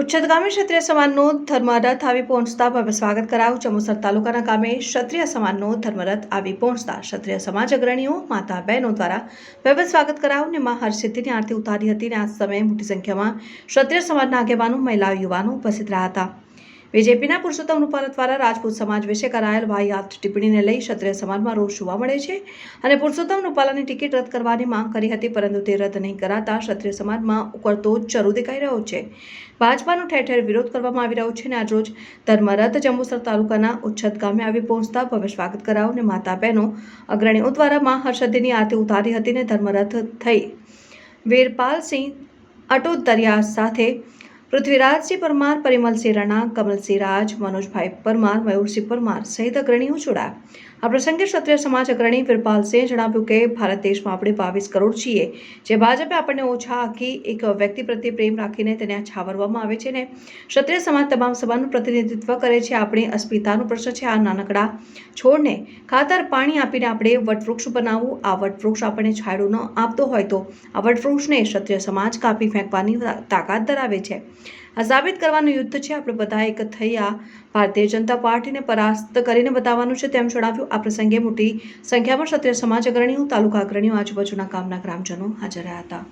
ઉચ્છદ ગામે ક્ષત્રિય સમાજનો ધર્મરથ આવી પહોંચતા ભવ્ય સ્વાગત કરાયું. ચમોસર તાલુકાના ગામે ક્ષત્રિય સમાજનો ધર્મરથ આવી પહોંચતા ક્ષત્રિય સમાજ અગ્રણીઓ, માતા બહેનો દ્વારા ભવ્ય સ્વાગત કરાયું ને મા હરસિદ્ધિની આરતી ઉતારી હતી અને આ સમયે મોટી સંખ્યામાં ક્ષત્રિય સમાજના આગેવાનો, મહિલાઓ, યુવાનો ઉપસ્થિત રહ્યા હતા. બીજેપીના પુરુષોત્તમ રૂપાલા દ્વારા રાજપૂત સમાજ વિશે કરાયેલ વાહિયાત ટિપ્પણીને લઈ ક્ષત્રિય સમાજમાં રોષ જોવા મળે છે અને પુરુષોત્તમ રૂપાલાની ટિકિટ રદ કરવાની માંગ કરી હતી, પરંતુ તે રદ નહીં કરાતા ક્ષત્રિય સમાજમાં ઉકળતો ચરુ દેખાઈ રહ્યો છે. ભાજપાનો ઠેર ઠેર વિરોધ કરવામાં આવી રહ્યો છે અને આજરોજ ધર્મરથ જંબુસર તાલુકાના ઉચ્છદ ગામે આવી પહોંચતા ભવ્ય સ્વાગત કરાયું અને માતા બહેનો અગ્રણીઓ દ્વારા મા હર્ષદીની આરતી ઉતારી હતી ને ધર્મરથ થઈ વીરપાલસિંહ અટોદરિયા સાથે પૃથ્વીરાજસિંહ પરમાર પરિમલસિંહ રણા કમલસિંહ રાજ, મનોજભાઈ પરમાર મયુરસિંહ પરમાર સહિત અગ્રણીઓ જોડાયા. આ પ્રસંગે ક્ષત્રિય સમાજ અગ્રણી વીરપાલસિંહે જણાવ્યું કે, ભારત દેશમાં આપણે બાવીસ કરોડ છીએ. જે ભાજપે આપણને ઓછા આંકી એક વ્યક્તિ પ્રત્યે પ્રેમ રાખીને તેને છાવરવામાં આવે છે ને? ક્ષત્રિય સમાજ તમામ સમાજનું પ્રતિનિધિત્વ કરે છે, આપણી અસ્મિતાનો પ્રશ્ન છે, આ નાનકડા છોડને ખાતર પાણી આપીને આપણે વટવૃક્ષ બનાવવું, આ વટવૃક્ષ આપણને છાંયડો ન આપતો હોય તો આ વટવૃક્ષને ક્ષત્રિય સમાજ કાપી ફેંકવાની તાકાત ધરાવે છે. આ સાબિત કરવાનું યુદ્ધ છે. આપણે બધા એક થયા. ભારતીય જનતા પાર્ટીને પરાસ્ત કરીને બતાવવાનું છે. તેમ જણાવ્યું આ પ્રસંગે મોટી સંખ્યામાં ક્ષત્રિય સમાજ અગ્રણીઓ તાલુકા અગ્રણીઓ, આજુબાજુના કામના ગ્રામજનો હાજર રહ્યા હતા.